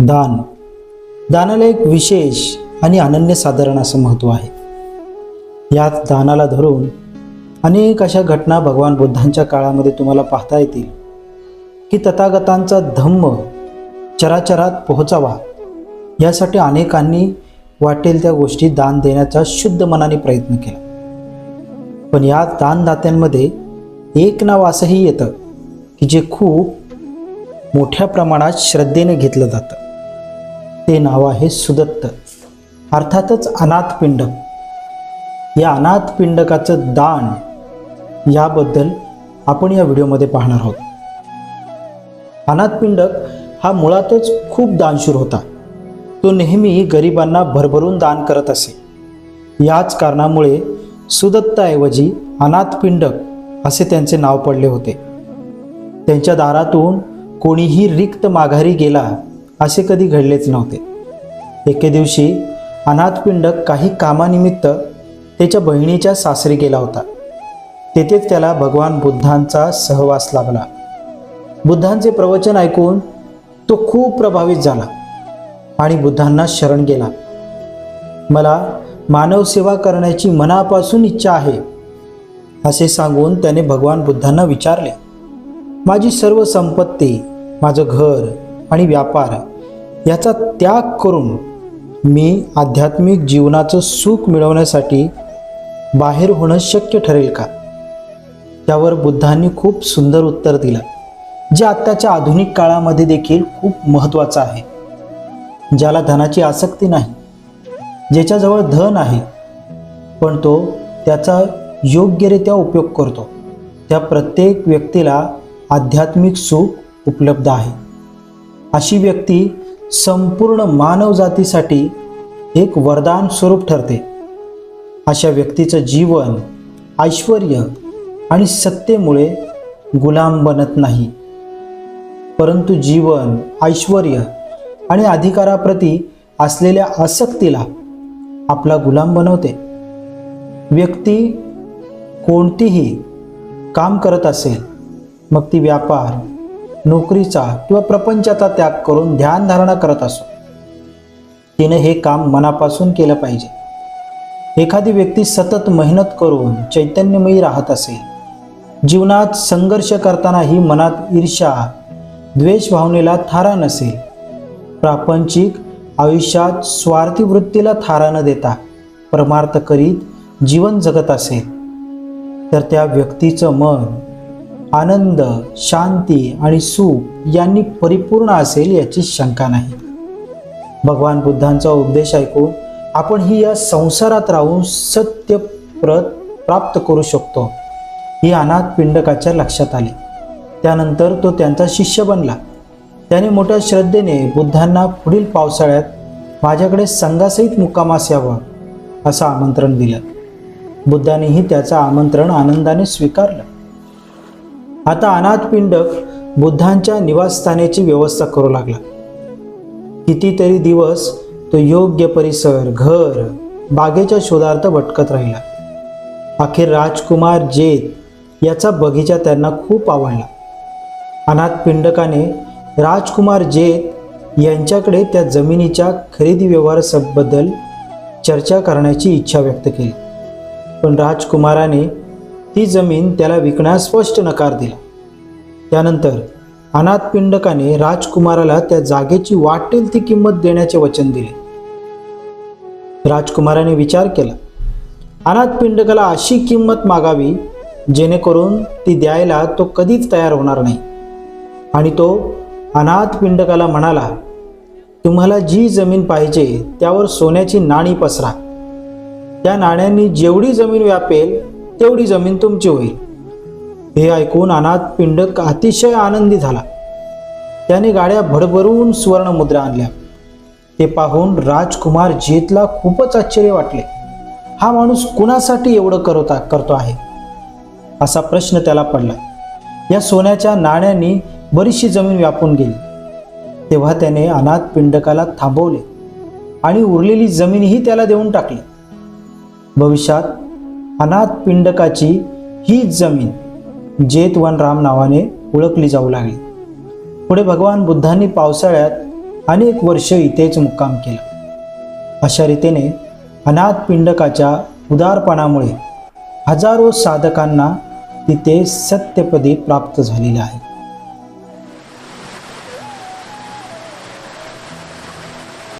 दान. दानाला एक विशेष आणि अनन्यसाधारण असं महत्त्व आहे. यात दानाला धरून अनेक अशा घटना भगवान बुद्धांच्या काळामध्ये तुम्हाला पाहता येतील की तथागतांचा धम्म चराचरात पोहोचावा यासाठी अनेकांनी वाटेल त्या गोष्टी दान देण्याचा शुद्ध मनाने प्रयत्न केला. पण या दानदात्यांमध्ये एक नाव असंही येतं की जे खूप मोठ्या प्रमाणात श्रद्धेने घेतलं जातं. ते नाव आहे सुदत्त. अर्थातच अनाथ पिंडक. या अनाथ पिंडकाचं दान याबद्दल आपण या व्हिडिओमध्ये पाहणार आहोत. अनाथ पिंडक हा मुळातच खूप दानशूर होता. तो नेहमी गरिबांना भरभरून दान करत असे. याच कारणामुळे सुदत्ताऐवजी अनाथ पिंडक असे त्यांचे नाव पडले होते. त्यांच्या दारातून कोणीही रिक्त माघारी गेला असे कधी घडलेच नव्हते. एके दिवशी अनाथपिंडक काही कामानिमित्त त्याच्या बहिणीच्या सासरी गेला होता. तेथेच त्याला भगवान बुद्धांचा सहवास लाभला. बुद्धांचे प्रवचन ऐकून तो खूप प्रभावित झाला आणि बुद्धांना शरण गेला. मला मानव सेवा करण्याची मनापासून इच्छा आहे असे सांगून त्याने भगवान बुद्धांना विचारले. माझी सर्व संपत्ती माझं घर आणि व्यापार याचा त्याग करून मी आध्यात्मिक जीवनाचं सुख मिळवण्यासाठी बाहेर होणं शक्य ठरेल का? त्यावर बुद्धांनी खूप सुंदर उत्तर दिलं जे आत्ताच्या आधुनिक काळामध्ये देखील खूप महत्त्वाचं आहे. ज्याला धनाची आसक्ती नाही ज्याच्याजवळ धन आहे पण तो त्याचा योग्यरित्या उपयोग करतो. त्या प्रत्येक व्यक्तीला आध्यात्मिक सुख उपलब्ध आहे. अशी व्यक्ती संपूर्ण मानवजातीसाठी एक वरदान स्वरूप ठरते. अशा व्यक्तीचं जीवन ऐश्वर आणि सत्तेमुळे गुलाम बनत नाही. परंतु जीवन ऐश्वर आणि अधिकाराप्रती असलेल्या आसक्तीला आपला गुलाम बनवते. व्यक्ती कोणतीही काम करत असेल मग ती व्यापार नोकरीचा किंवा प्रपंचाचा त्याग करून ध्यानधारणा करत असो. तिने हे काम मनापासून केलं पाहिजे. एखादी व्यक्ती सतत मेहनत करून चैतन्यमयी राहत असेल जीवनात संघर्ष करतानाही मनात ईर्ष्या द्वेष भावनेला थारा नसेल प्रापंचिक आयुष्यात स्वार्थी वृत्तीला थारा न देता परमार्थ करीत जीवन जगत असेल तर त्या व्यक्तीचं मन आनंद शांती आणि सुख यांनी परिपूर्ण असेल याची शंका नाही. भगवान बुद्धांचा उपदेश ऐकून आपण ही या संसारात राहून सत्य प्रत प्राप्त करू शकतो ही अनाथ पिंडकाच्या लक्षात आली. त्यानंतर तो त्यांचा शिष्य बनला. त्याने मोठ्या श्रद्धेने बुद्धांना पुढील पावसाळ्यात माझ्याकडे संघासहित मुक्कामास यावं असं आमंत्रण दिलं. बुद्धानेही त्याचं आमंत्रण आनंदाने स्वीकारलं. आता अनाथ पिंडक बुद्धांच्या निवासस्थानाची व्यवस्था करू लागला. कितीतरी दिवस तो योग्य परिसर घर बागेच्या शोधार्थ भटकत राहिला. अखेर राजकुमार जेत याचा बगीचा त्यांना खूप आवडला. अनाथ पिंडकाने राजकुमार जेत यांच्याकडे त्या जमिनीच्या खरेदी व्यवहाराबद्दल चर्चा करण्याची इच्छा व्यक्त केली. पण राजकुमाराने ती जमीन त्याला विकण्यास स्पष्ट नकार दिला. त्यानंतर अनाथ पिंडकाने राजकुमाराला त्या जागेची वाटेल ती किंमत देण्याचे वचन दिले. राजकुमाराने विचार केला अनाथ पिंडकाला अशी किंमत मागावी जेणेकरून ती द्यायला तो कधीच तयार होणार नाही. आणि तो अनाथ पिंडकाला म्हणाला तुम्हाला जी जमीन पाहिजे त्यावर सोन्याची नाणी पसरा. त्या नाण्यांनी जेवढी जमीन व्यापेल तेवढी जमीन तुमची होईल. हे ऐकून अनाथ पिंडक अतिशय आनंदी झाला. त्याने गाड्या भडभरून सुवर्णमुद्रा आणल्या. ते पाहून राजकुमार जेतला खूपच आश्चर्य वाटले. हा माणूस कुणासाठी एवढं करता करतो आहे? असा प्रश्न त्याला पडला. या सोन्याच्या नाण्यांनी बरीचशी जमीन व्यापून गेली. तेव्हा त्याने अनाथ पिंडकाला थांबवले आणि उरलेली जमीनही त्याला देऊन टाकली. भविष्यात अनाथ पिंडकाची हीच जमीन जेतवन राम नावाने ओळखली जाऊ लागली. पुढे भगवान बुद्धांनी पावसाळ्यात अनेक वर्ष इथेच मुक्काम केला. अशा रीतीने अनाथ पिंडकाच्या उदारपणामुळे हजारो साधकांना तिथे सत्यपदी प्राप्त झालेले आहे.